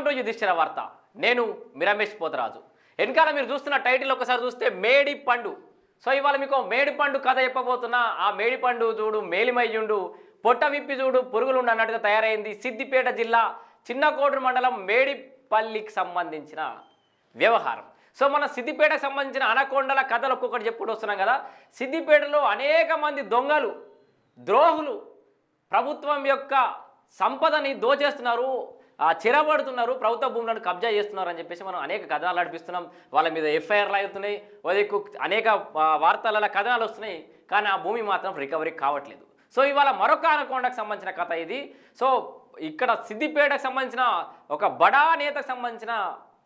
Welcome to Yudhishthira వార్త. నేను మిరమేష్ పోతరాజు. వెనకాల మీరు చూస్తున్న టైటిల్ ఒకసారి చూస్తే మేడి పండు. సో ఇవాళ మీకు మేడి పండు కథ చెప్పబోతున్నా. ఆ మేడి పండు చూడు మేలిమయ్యుండు. పొట్ట విప్పి చూడు పురుగులుండు అన్నట్టుగా తయారైంది. సిద్దిపేట జిల్లా చిన్నకోటూరు మండలం మేడిపల్లికి సంబంధించిన వ్యవహారం. సో మన సిద్దిపేటకు సంబంధించిన అనకొండల కథలు ఒక్కొక్కటి చెప్పుకుంటూ వస్తున్నాం కదా. సిద్దిపేటలో అనేక మంది దొంగలు ద్రోహులు ప్రభుత్వం యొక్క సంపదని దోచేస్తున్నారు. చిరబడుతున్నారు ప్రభుత్వ భూములను కబ్జా చేస్తున్నారు అని చెప్పేసి మనం అనేక కథనాలు నడిపిస్తున్నాం. వాళ్ళ మీద ఎఫ్ఐఆర్లు అవుతున్నాయి. వాళ్ళకు అనేక వార్తలలో కథనాలు వస్తున్నాయి. కానీ ఆ భూమి మాత్రం రికవరీ కావట్లేదు. సో ఇవాళ మరొక అనకొండకు సంబంధించిన కథ ఇది. సో ఇక్కడ సిద్దిపేటకు సంబంధించిన ఒక బడా నేతకు సంబంధించిన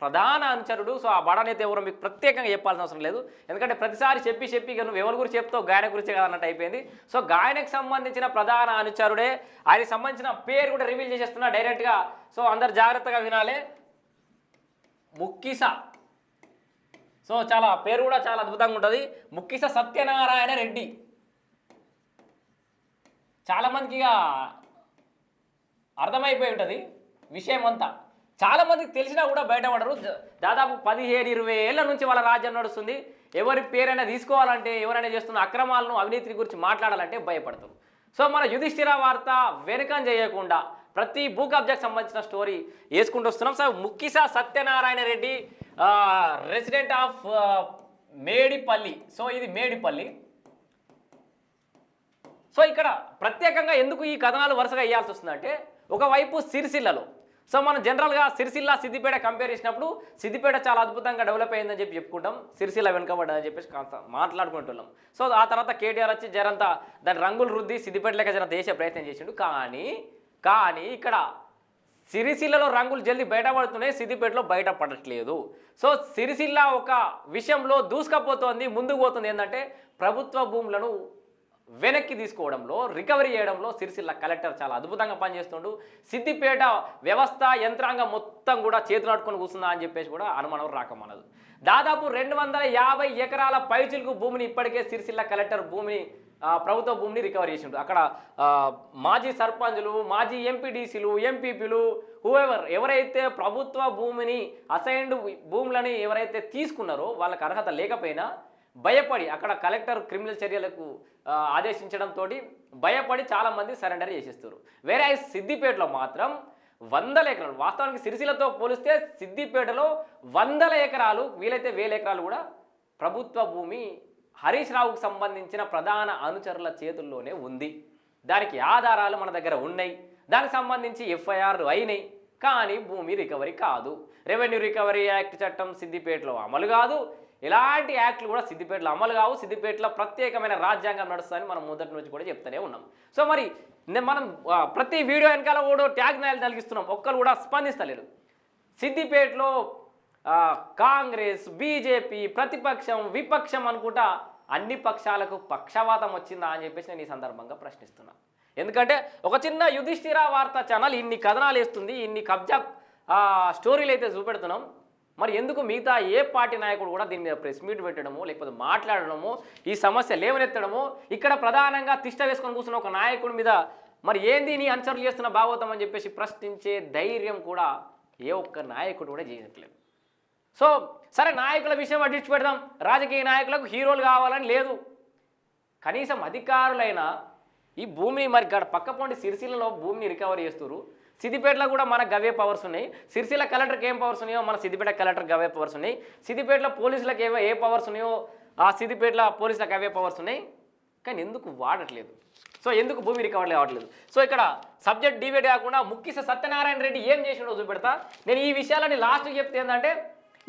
ప్రధాన అనుచరుడు. సో ఆ బడా నేత ఎవరో మీకు ప్రత్యేకంగా చెప్పాల్సిన అవసరం లేదు. ఎందుకంటే ప్రతిసారి చెప్పి చెప్పి ఇక నువ్వు ఎవరి గురించి చెప్తావు? గాయన గురించి కదా అన్నట్టు అయిపోయింది. సో గాయనకు సంబంధించిన ప్రధాన అనుచరుడే. ఆయనకి సంబంధించిన పేరు కూడా రివీల్ చేసేస్తున్నా డైరెక్ట్గా. సో అందరు జాగ్రత్తగా వినాలి. ముక్కిస. సో చాలా పేరు కూడా చాలా అద్భుతంగా ఉంటుంది. ముక్కిస సత్యనారాయణ రెడ్డి. చాలామందికి ఇక అర్థమైపోయి ఉంటుంది విషయం అంతా చాలామందికి తెలిసినా కూడా బయటపడరు. దాదాపు పదిహేడు ఇరవై ఏళ్ళ నుంచి వాళ్ళ రాజ్యం నడుస్తుంది. ఎవరి పేరైనా తీసుకోవాలంటే ఎవరైనా చేస్తున్న అక్రమాలను అవినీతిని గురించి మాట్లాడాలంటే భయపడతారు. సో మన యుధిష్ఠిర వార్త వెనుకం చేయకుండా ప్రతి భూ కబ్జాకు సంబంధించిన స్టోరీ వేసుకుంటూ వస్తున్నాం. So Mukkisa Satyanarayana Reddy resident of Medipalli. So ఇది మేడిపల్లి. సో ఇక్కడ ప్రత్యేకంగా ఎందుకు ఈ కథనాలు వరుసగా వేయాల్సి వస్తుందంటే ఒకవైపు సిరిసిల్లలో సో మనం జనరల్గా సిరిసిల్ల సిద్దిపేట కంపేర్ చేసినప్పుడు సిద్దిపేట చాలా అద్భుతంగా డెవలప్ అయిందని చెప్పి చెప్పుకుంటాం. సిరిసిల్ల వెనుకబడ్డదని చెప్పేసి మాట్లాడుకుంటున్నాం. సో ఆ తర్వాత కేటీఆర్ వచ్చి జరంతా దాని రంగులు రుద్ది సిద్దిపేట లెక్క జర దేశ ప్రయత్నం చేసిండు. కానీ కానీ ఇక్కడ సిరిసిల్లలో రంగులు జల్దీ బయటపడుతున్నాయి సిద్దిపేటలో బయటపడట్లేదు. సో సిరిసిల్ల ఒక విషయంలో దూసుకపోతోంది ముందుకు పోతుంది ఏంటంటే ప్రభుత్వ భూములను వెనక్కి తీసుకోవడంలో రికవరీ చేయడంలో సిరిసిల్ల కలెక్టర్ చాలా అద్భుతంగా పనిచేస్తుండు. సిద్దిపేట వ్యవస్థ యంత్రాంగం మొత్తం కూడా చేతులు నాటుకొని కూర్చుందా అని చెప్పేసి కూడా అనుమానం రాకమన్నదు. దాదాపు రెండు వందల యాభై ఎకరాల పైచిలుకు భూమిని ఇప్పటికే సిరిసిల్ల కలెక్టర్ భూమిని ప్రభుత్వ భూమిని రికవరీ చేసిండు. అక్కడ మాజీ సర్పంచులు మాజీ ఎంపీడీసీలు ఎంపీపీలు హూఎవర్ ఎవరైతే ప్రభుత్వ భూమిని అసైన్డ్ భూములని ఎవరైతే తీసుకున్నారో వాళ్ళకి అర్హత లేకపోయినా భయపడి అక్కడ కలెక్టర్ క్రిమినల్ చర్యలకు ఆదేశించడంతో భయపడి చాలామంది సరెండర్ చేసేస్తారు వేరే సిద్దిపేటలో మాత్రం వందల ఎకరాలు వాస్తవానికి సిరిసిలతో పోలిస్తే సిద్దిపేటలో వందల ఎకరాలు వీలైతే వేల ఎకరాలు కూడా ప్రభుత్వ భూమి హరీష్ రావుకు సంబంధించిన ప్రధాన అనుచరుల చేతుల్లోనే ఉంది. దానికి ఆధారాలు మన దగ్గర ఉన్నాయి. దానికి సంబంధించి ఎఫ్ఐఆర్లు అయినాయి. కానీ భూమి రికవరీ కాదు. రెవెన్యూ రికవరీ యాక్ట్ చట్టం సిద్దిపేటలో అమలు కాదు. ఇలాంటి యాక్ట్లు కూడా సిద్దిపేటలో అమలు కావు. సిద్దిపేటలో ప్రత్యేకమైన రాజ్యాంగం నడుస్తుందని మనం మొదటి నుంచి కూడా చెప్తూనే ఉన్నాం. సో మరి మనం ప్రతి వీడియో వెనకాల కూడా ట్యాగ్ నాయలు నలిగిస్తున్నాం. ఒక్కరు కూడా స్పందిస్తలేరు సిద్దిపేటలో కాంగ్రెస్ బీజేపీ ప్రతిపక్షం విపక్షం అనుకుంటా అన్ని పక్షాలకు పక్షవాతం వచ్చిందా అని చెప్పేసి నేను ఈ సందర్భంగా ప్రశ్నిస్తున్నా. ఎందుకంటే ఒక చిన్న యుధిష్ఠిర వార్తా ఛానల్ ఇన్ని కథనాలు వేస్తుంది ఇన్ని కబ్జా స్టోరీలు అయితే చూపెడుతున్నాం. మరి ఎందుకు మిగతా ఏ పార్టీ నాయకుడు కూడా దీని మీద ప్రెస్ మీట్ పెట్టడము లేకపోతే మాట్లాడడము ఈ సమస్య లేవనెత్తడము ఇక్కడ ప్రధానంగా తిష్ట వేసుకొని కూర్చున్న ఒక నాయకుడి మీద మరి ఏంది నీ అనుసరులు చేస్తున్న భాగవతం అని చెప్పేసి ప్రశ్నించే ధైర్యం కూడా ఏ ఒక్క నాయకుడు కూడా చేయట్లేదు సో సరే నాయకుల విషయం అడ్డిచ్చి పెడదాం రాజకీయ నాయకులకు హీరోలు కావాలని లేదు. కనీసం అధికారులైన ఈ భూమిని మరి గడ పక్క పొండి సిరిసిల్లలో భూమిని రికవర్ చేస్తారు సిద్దిపేటలో కూడా మనకు గవే పవర్స్ ఉన్నాయి. సిరిసిల్ల కలెక్టర్కి ఏం పవర్స్ ఉన్నాయో మన సిద్దిపేట కలెక్టర్ గవే పవర్స్ ఉన్నాయి. సిద్దిపేటలో పోలీసులకు ఏవో ఏ పవర్స్ ఉన్నాయో ఆ సిద్దిపేటలో పోలీసులకు అవే పవర్స్ ఉన్నాయి. కానీ ఎందుకు వాడట్లేదు? సో ఎందుకు భూమి రికవరీ అవ్వట్లేదు సో ఇక్కడ సబ్జెక్ట్ డివైడ్ కాకుండా ముఖ్య సత్యనారాయణ రెడ్డి ఏం చేసినో చూపెడతా. నేను ఈ విషయాలని లాస్ట్కి చెప్తే ఏంటంటే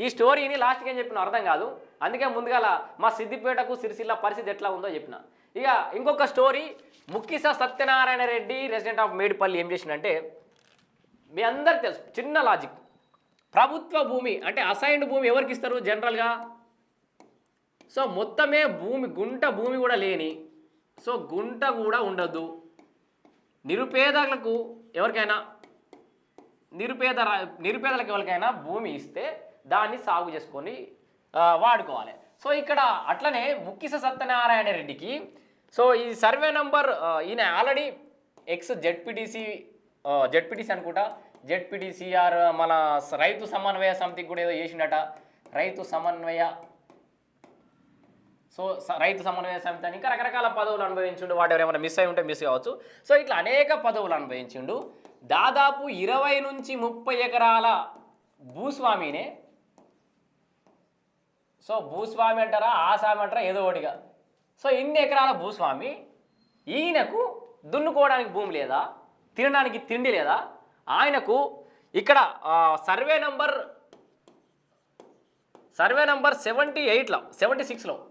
ఈ స్టోరీని లాస్ట్కి ఏం చెప్పిన అర్థం కాదు. అందుకే ముందుగాల మా సిద్దిపేటకు సిరిసిల్ల పరిస్థితి ఎట్లా ఉందో చెప్పిన. ఇక ఇంకొక story Mukkisa Satyanarayana Reddy resident of Medipalli ఏం చేసిందంటే మీ అందరికి తెలుసు చిన్న లాజిక్ ప్రభుత్వ భూమి అంటే అసైన్డ్ భూమి ఎవరికి ఇస్తారు జనరల్గా సో మొత్తమే భూమి గుంట భూమి కూడా లేని సో గుంట కూడా ఉండద్దు నిరుపేదలకు ఎవరికైనా నిరుపేద నిరుపేదలకు ఎవరికైనా భూమి ఇస్తే దాన్ని సాగు చేసుకొని వాడుకోవాలి. సో ఇక్కడ అట్లనే ముక్కిస సత్యనారాయణ రెడ్డికి సో ఈ సర్వే నంబర్ ఈయన ఆల్రెడీ ఎక్స్ జెడ్పీటీసీ జెడ్పీటీసీ అనుకుంటా. జెడ్పీటీసీఆర్ మన రైతు సమన్వయ సమితికి కూడా ఏదో చేసిండట. రైతు సమన్వయ సో రైతు సమన్వయ సమితి అని ఇంకా రకరకాల పదవులు అనుభవించిండు. వాటి ఏమైనా మిస్ అయి ఉంటే మిస్ కావచ్చు. సో ఇట్లా అనేక పదవులు అనుభవించిండు. దాదాపు ఇరవై నుంచి ముప్పై ఎకరాల భూస్వామినే. సో భూస్వామి అంటారా ఆసామి అంటారా ఏదో ఒకటిగా. సో ఇన్ని ఎకరాల భూస్వామి ఈయనకు దున్నుకోవడానికి భూమి లేదా? తినడానికి తిండి లేదా? ఆయనకు ఇక్కడ survey number survey number seventy ఎయిట్లో సెవెంటీ సిక్స్లో.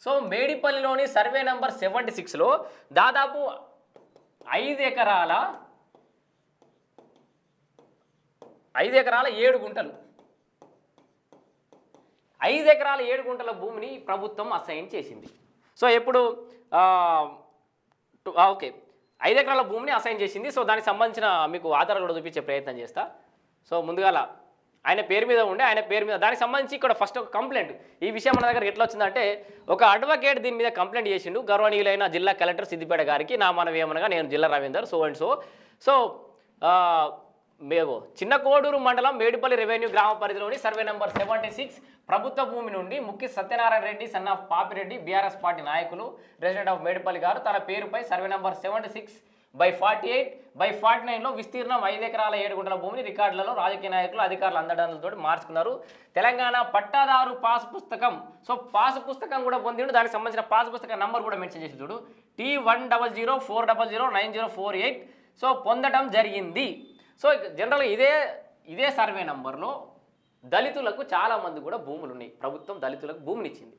సో మేడిపల్లిలోని సర్వే నంబర్ సెవెంటీ సిక్స్లో దాదాపు ఐదు ఎకరాల ఐదు ఎకరాల ఏడు గుంటలు. ఐదు ఎకరాల ఏడు గుంటల భూమిని ప్రభుత్వం అసైన్ చేసింది. సో ఎప్పుడు టు- ఓకే. ఐదు ఎకరాల భూమిని అసైన్ చేసింది. సో దానికి సంబంధించిన మీకు ఆధారాలు కూడా చూపించే ప్రయత్నం చేస్తా. సో ముందుగాల ఆయన పేరు మీద ఉండే ఆయన పేరు మీద దానికి సంబంధించి ఇక్కడ ఫస్ట్ ఒక కంప్లైంట్ ఈ విషయం మన దగ్గర ఎట్లా వచ్చిందంటే ఒక అడ్వకేట్ దీని మీద కంప్లైంట్ చేసిండు. గౌరవనీయులైన జిల్లా కలెక్టర్ సిద్దిపేట గారికి నా మనవి ఏమనగా నేను జిల్లా Ravinder so and so so మేము చిన్న కోడూరు మండలం మేడిపల్లి రెవెన్యూ గ్రామ పరిధిలోని సర్వే నెంబర్ సెవెంటీ సిక్స్ ప్రభుత్వ భూమి నుండి ముఖ్య Satyanarayana Reddy son of Papireddy BRS party నాయకులు రెసిడెంట్ ఆఫ్ మేడిపల్లి గారు తన పేరుపై survey number seventy six by forty eight by forty నైన్లో విస్తీర్ణం ఐదు ఎకరాల ఏడు గుంటల భూమిని రికార్డులలో రాజకీయ నాయకులు అధికారులు అందడంతో మార్చుకున్నారు. తెలంగాణ పట్టాదారు పాస్ పుస్తకం. సో పాస్ పుస్తకం కూడా పొందిండు. దానికి సంబంధించిన పాస్ పుస్తకం నంబర్ కూడా మెన్షన్ చేసి చూడు. T one double zero four double zero nine zero four eight. So పొందడం జరిగింది. సో జనరల్గా ఇదే ఇదే సర్వే నంబర్లో దళితులకు చాలామంది కూడా భూములు ఉన్నాయి. ప్రభుత్వం దళితులకు భూమిని ఇచ్చింది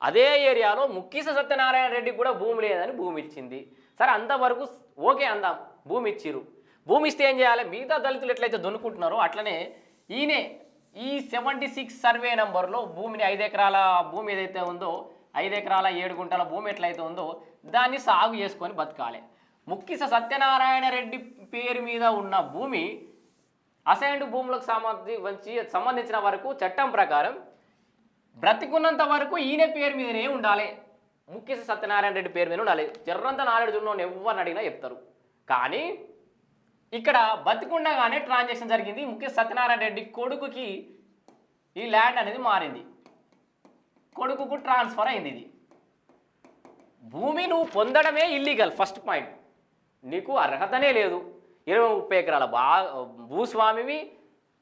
అదే ఏరియాలో ముక్కీస సత్యనారాయణ రెడ్డికి కూడా భూమి లేదని భూమి ఇచ్చింది సరే అంతవరకు ఓకే అందాం భూమి ఇచ్చిరు భూమి ఇస్తే ఏం చేయాలి? మిగతా దళితులు ఎట్లయితే దొనుకుంటున్నారో అట్లనే ఈయనే ఈ సెవెంటీ సిక్స్ సర్వే నంబర్లో భూమిని ఐదు ఎకరాల భూమి ఏదైతే ఉందో ఐదు ఎకరాల ఏడు గుంటల భూమి ఎట్లయితే ఉందో దాన్ని సాగు చేసుకొని బతకాలి. ముక్కిస సత్యనారాయణ రెడ్డి పేరు మీద ఉన్న భూమి అసైన్డ్ భూములకు సంబంధించి సంబంధించిన వరకు చట్టం ప్రకారం బ్రతికున్నంత వరకు ఈయన పేరు మీదనే ఉండాలి. ముఖ్యస సత్యనారాయణ రెడ్డి పేరు మీద ఉండాలి. జర్రంత నాలెడ్జ్ ఉన్నోని ఎవరిని అడిగినా చెప్తారు. కానీ ఇక్కడ బతికుండగానే ట్రాన్సాక్షన్ జరిగింది. ముఖ్య సత్యనారాయణ రెడ్డి కొడుకుకి ఈ ల్యాండ్ అనేది మారింది. కొడుకుకు ట్రాన్స్ఫర్ అయింది ఇది. భూమి నువ్వు పొందడమే ఇల్లీగల్ ఫస్ట్ పాయింట్ నీకు అర్హతనే లేదు. ఇరవై ముప్పై ఎకరాల బా భూస్వామివి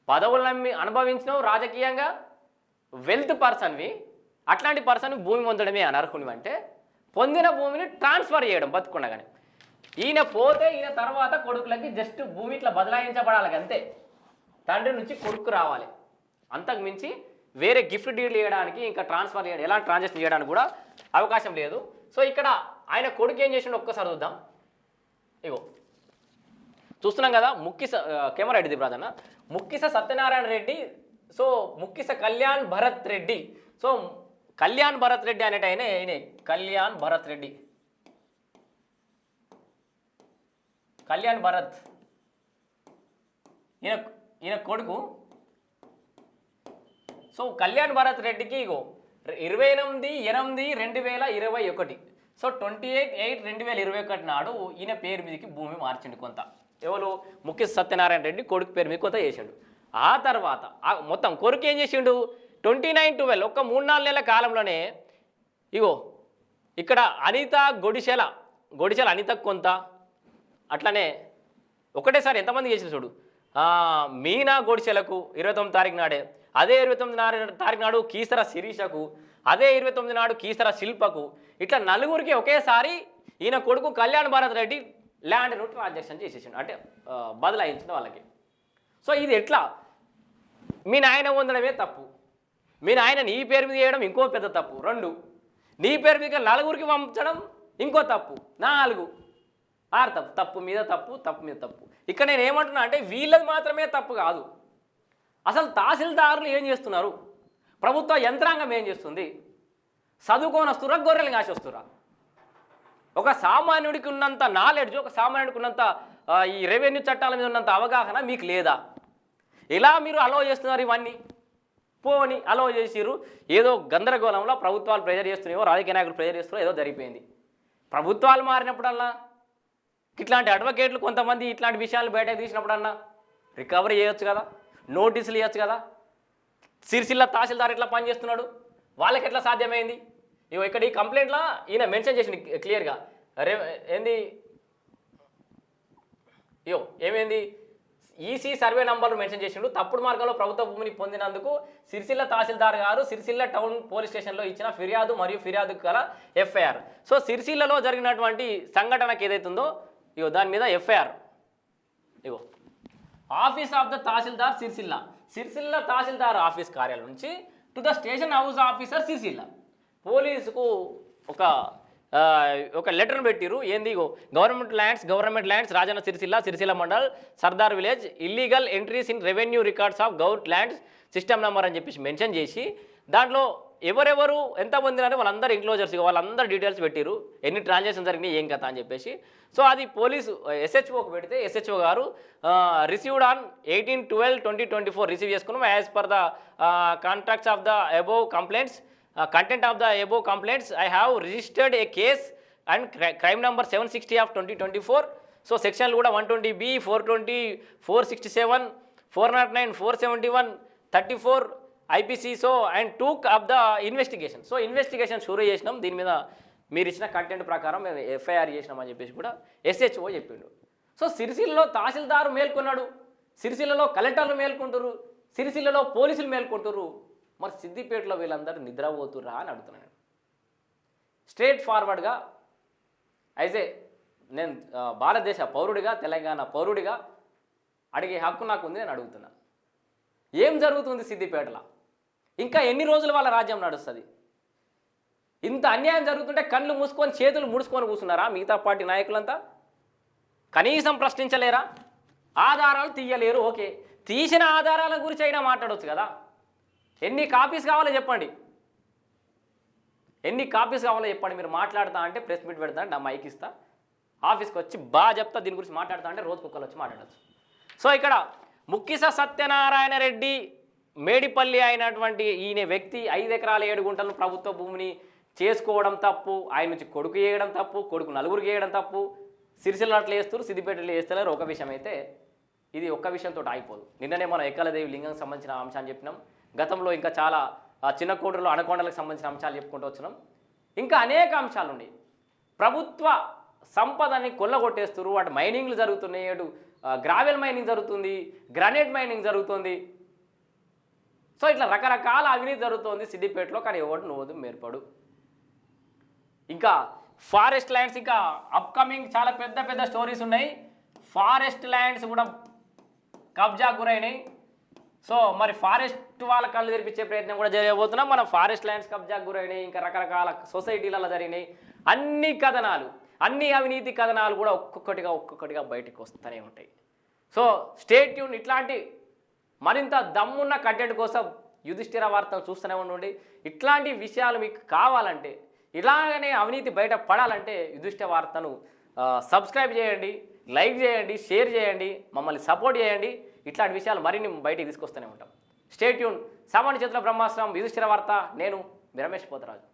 పదవులమ్మి అనుభవించినవు రాజకీయంగా వెల్త్ పర్సన్వి అట్లాంటి పర్సన్ భూమి పొందడమే అనర్హుని అంటే పొందిన భూమిని ట్రాన్స్ఫర్ చేయడం బతుకుండగానే. ఈయన పోతే ఈయన తర్వాత కొడుకులకి జస్ట్ భూమి ఇట్లా బదలాయించబడాలి అంతే. తండ్రి నుంచి కొడుకు రావాలి. అంతకు మించి వేరే గిఫ్ట్ డీల్ చేయడానికి ఇంకా ట్రాన్స్ఫర్ చేయడం ఎలా ట్రాన్సాక్షన్ చేయడానికి కూడా అవకాశం లేదు. సో ఇక్కడ ఆయన కొడుకు ఏం చేసిండో ఒక్కసారి చూద్దాం. ఇగో. చూస్తున్నాం కదా ముక్కిస కెమెరా ఎడిది బ్రాదన్న ముక్కిస సత్యనారాయణ రెడ్డి సో ముక్కిస కళ్యాణ్ భరత్ రెడ్డి. సో కళ్యాణ్ భరత్ రెడ్డి అనేట ఆయన ఈయనే. కళ్యాణ్ భరత్ రెడ్డి. కళ్యాణ్ భరత్. ఈయన ఈయన కొడుకు. సో కళ్యాణ్ భరత్ రెడ్డికి ఇగో ఇరవై ఎనిమిది ఎనిమిది రెండు వేల ఇరవై ఒకటి. సో ట్వంటీ ఎయిట్ ఎయిట్ రెండు వేల ఇరవై ఒకటి నాడు ఈయన పేరు మీదకి భూమి మార్చిండు కొంత. ఎవరు? ముఖ్య సత్యనారాయణ రెడ్డి కొడుకు పేరు మీద కొంత చేసిండు. ఆ తర్వాత మొత్తం కొడుకు ఏం చేసిండు? ట్వంటీ నైన్ ట్వెల్వ్ ఒక మూడు నాలుగు నెలల కాలంలోనే ఇగో ఇక్కడ అనిత గొడిశెల గొడిశెల అనిత కొంత. అట్లనే ఒకటేసారి ఎంతమంది చేసిన చూడు? మీనా గొడిచెలకు ఇరవై తొమ్మిది తారీఖు నాడే. అదే ఇరవై తొమ్మిది తారీఖు నాడు కీసర శిరీషకు అదే ఇరవై తొమ్మిది నాడు కీసర శిల్పకు ఇట్లా నలుగురికి ఒకేసారి ఈయన కొడుకు కళ్యాణ్ భారత్ రెడ్డి ల్యాండ్ను ట్రాన్సాక్షన్ చేసేసిండు. అంటే బదలాయించిన వాళ్ళకి. సో ఇది ఎట్లా? మీ నాయన పొందడమే తప్పు. మీ నాయన నీ పేరు మీద చేయడం ఇంకో పెద్ద తప్పు. రెండు నీ పేరు మీద నలుగురికి పంపించడం ఇంకో తప్పు. నాలుగు ఆరు తప్పు. తప్పు మీద తప్పు తప్పు మీద తప్పు. ఇక్కడ నేను ఏమంటున్నా అంటే వీళ్ళది మాత్రమే తప్పు కాదు. అసలు తహసీల్దారులు ఏం చేస్తున్నారు? ప్రభుత్వ యంత్రాంగం ఏం చేస్తుంది? చదువుకొని వస్తురా గొర్రెలు కాసి వస్తురా ఒక సామాన్యుడికి ఉన్నంత నాలెడ్జ్ ఒక సామాన్యుడికి ఉన్నంత ఈ రెవెన్యూ చట్టాల మీద ఉన్నంత అవగాహన మీకు లేదా? ఎలా మీరు అలో చేస్తున్నారు ఇవన్నీ? పోని అలో చేసిర్రు. ఏదో గందరగోళంలో ప్రభుత్వాలు ప్రెజర్ చేస్తున్నాయో రాజకీయ నాయకులు ప్రెజర్ చేస్తున్నారో ఏదో జరిగిపోయింది. ప్రభుత్వాలు మారినప్పుడల్లా ఇట్లాంటి అడ్వకేట్లు కొంతమంది ఇట్లాంటి విషయాలు బయటకు తీసినప్పుడన్నా రికవరీ చేయొచ్చు కదా? నోటీసులు ఇవ్వచ్చు కదా? సిరిసిల్ల తహసీల్దార్ ఎట్లా పనిచేస్తున్నాడు వాళ్ళకి ఎట్లా సాధ్యమైంది? ఇగో ఇక్కడ ఈ కంప్లైంట్లో ఈయన మెన్షన్ చేసింది క్లియర్గా. రే ఏంది? ఇయో ఏమైంది? ఈసీ సర్వే నంబర్లు మెన్షన్ చేసిండు. తప్పుడు మార్గంలో ప్రభుత్వ భూమిని పొందినందుకు సిరిసిల్ల తహసీల్దార్ గారు సిరిసిల్ల టౌన్ పోలీస్ స్టేషన్లో ఇచ్చిన ఫిర్యాదు మరియు ఫిర్యాదు గల ఎఫ్ఐఆర్. సో సిరిసిల్లలో జరిగినటువంటి సంఘటనకి ఏదైతుందో ఇగో దాని మీద FIR. Ego. Office of the Tahsildar Sircilla. Sircilla Tahsildar office కార్యాలయం నుంచి to the station house officer Sircilla. పోలీసుకు ఒక ఒక లెటర్ పెట్టిరు ఏంది government lands government lands Rajanna Sircilla Sircilla mandal Sardar village illegal entries in revenue records of government lands system number అని చెప్పేసి mention చేసి దాంట్లో ఎవరెవరు ఎంత అంటే వాళ్ళందరూ ఎంక్లోజర్స్ వాళ్ళందరూ డీటెయిల్స్ పెట్టిరు ఎన్ని ట్రాన్సాక్షన్ జరిగినాయి ఏం కథ అని చెప్పేసి. సో అది పోలీసు ఎస్హెచ్ఓకి పెడితే ఎస్హెచ్ఓ గారు received on eighteen twelve twenty twenty four receive చేసుకున్నాం. As per the contracts of the above complaints content of the above complaints I have registered a case and crime number seven sixty of twenty twenty four so సెక్షన్లు కూడా one twenty B four twenty four sixty seven four not nine four seventy one thirty four IPC so and took of the investigation. So investigation షూరు చేసినాం. దీని మీద మీరు ఇచ్చిన content ప్రకారం మేము FIR చేసినామని చెప్పేసి కూడా ఎస్హెచ్ఓ చెప్పిండు. సో సిరిసిల్లలో తహసీల్దారు మేల్కొన్నాడు. సిరిసిల్లలో కలెక్టర్లు మేల్కొంటారు సిరిసిల్లలో పోలీసులు మేల్కొంటారు మరి సిద్దిపేటలో వీళ్ళందరూ నిద్రపోతురా అని అడుగుతున్నాను స్ట్రేట్ ఫార్వర్డ్గా అయితే నేను భారతదేశ పౌరుడిగా తెలంగాణ పౌరుడిగా అడిగే హక్కు నాకు ఉంది నేను అడుగుతున్నా. ఏం జరుగుతుంది సిద్దిపేటలో? ఇంకా ఎన్ని రోజులు వాళ్ళ రాజ్యం నడుస్తుంది? ఇంత అన్యాయం జరుగుతుంటే కళ్ళు మూసుకొని చేతులు ముడుచుకొని కూర్చున్నారా మిగతా పార్టీ నాయకులంతా? కనీసం ప్రశ్నించలేరా? ఆధారాలు తీయలేరు ఓకే. తీసిన ఆధారాల గురించి అయినా మాట్లాడవచ్చు కదా? ఎన్ని కాపీస్ కావాలో చెప్పండి. ఎన్ని కాపీస్ కావాలో చెప్పండి. మీరు మాట్లాడతా అంటే ప్రెస్ మీట్ పెడతా అంటే నా మైక్ ఇస్తా. ఆఫీస్కి వచ్చి బాగా చెప్తా దీని గురించి మాట్లాడతా అంటే రోజు కుక్కలు వచ్చి మాట్లాడచ్చు. సో ఇక్కడ ముక్కిస సత్యనారాయణ రెడ్డి మేడిపల్లి అయినటువంటి ఈయన వ్యక్తి ఐదు ఎకరాల ఏడు గుంటలను ప్రభుత్వ భూమిని చేసుకోవడం తప్పు ఆయన నుంచి కొడుకు వేయడం తప్పు కొడుకు నలుగురికి వేయడం తప్పు సిరిసిల్ల అట్లా వేస్తారు సిద్దిపేటలు వేస్తలేరు. ఒక విషయం అయితే ఇది ఒక్క విషయంతో ఆగిపోదు. నిన్ననే మనం ఎక్కలదేవి లింగంకి సంబంధించిన అంశాన్ని చెప్పినాం. గతంలో ఇంకా చాలా చిన్న కోటలో అనకొండలకు సంబంధించిన అంశాలు చెప్పుకుంటూ వచ్చినాం. ఇంకా అనేక అంశాలు ఉన్నాయి. ప్రభుత్వ సంపదని కొల్లగొట్టేస్తారు వాటి మైనింగ్లు జరుగుతున్నాయి. అటు గ్రావెల్ మైనింగ్ జరుగుతుంది గ్రానైట్ మైనింగ్ జరుగుతుంది. సో ఇట్లా రకరకాల అవినీతి జరుగుతోంది సిద్దిపేటలో కానీ ఎవరు నోదు మేర్పడు ఇంకా ఫారెస్ట్ ల్యాండ్స్ ఇంకా అప్కమింగ్ చాలా పెద్ద పెద్ద స్టోరీస్ ఉన్నాయి. ఫారెస్ట్ ల్యాండ్స్ కూడా కబ్జా గురైనాయి. సో మరి ఫారెస్ట్ వాళ్ళ కళ్ళు తెరిపించే ప్రయత్నం కూడా జరగబోతున్నాం. మనం ఫారెస్ట్ ల్యాండ్స్ కబ్జా గురైనాయి ఇంకా రకరకాల సొసైటీలలో జరిగినాయి. అన్ని కథనాలు అన్ని అవినీతి కథనాలు కూడా ఒక్కొక్కటిగా ఒక్కొక్కటిగా బయటకు వస్తూనే ఉంటాయి. సో స్టేట్ ట్యూన్ ఇట్లాంటి మరింత దమ్మున్న కంటెంట్ కోసం యుధిష్ఠిర వార్తలు చూస్తూనే ఉండండి. ఇట్లాంటి విషయాలు మీకు కావాలంటే ఇలాగనే అవినీతి బయట పడాలంటే యుధిష్ఠిర వార్తను సబ్స్క్రైబ్ చేయండి లైక్ చేయండి షేర్ చేయండి మమ్మల్ని సపోర్ట్ చేయండి. ఇట్లాంటి విషయాలు మరిన్ని బయటికి తీసుకొస్తూనే ఉంటాం. స్టేట్యూన్ సామాన్య చిత్ర బ్రహ్మాస్త్రం యుధిష్ఠిర వార్త నేను రమేష్ పోతరాజు.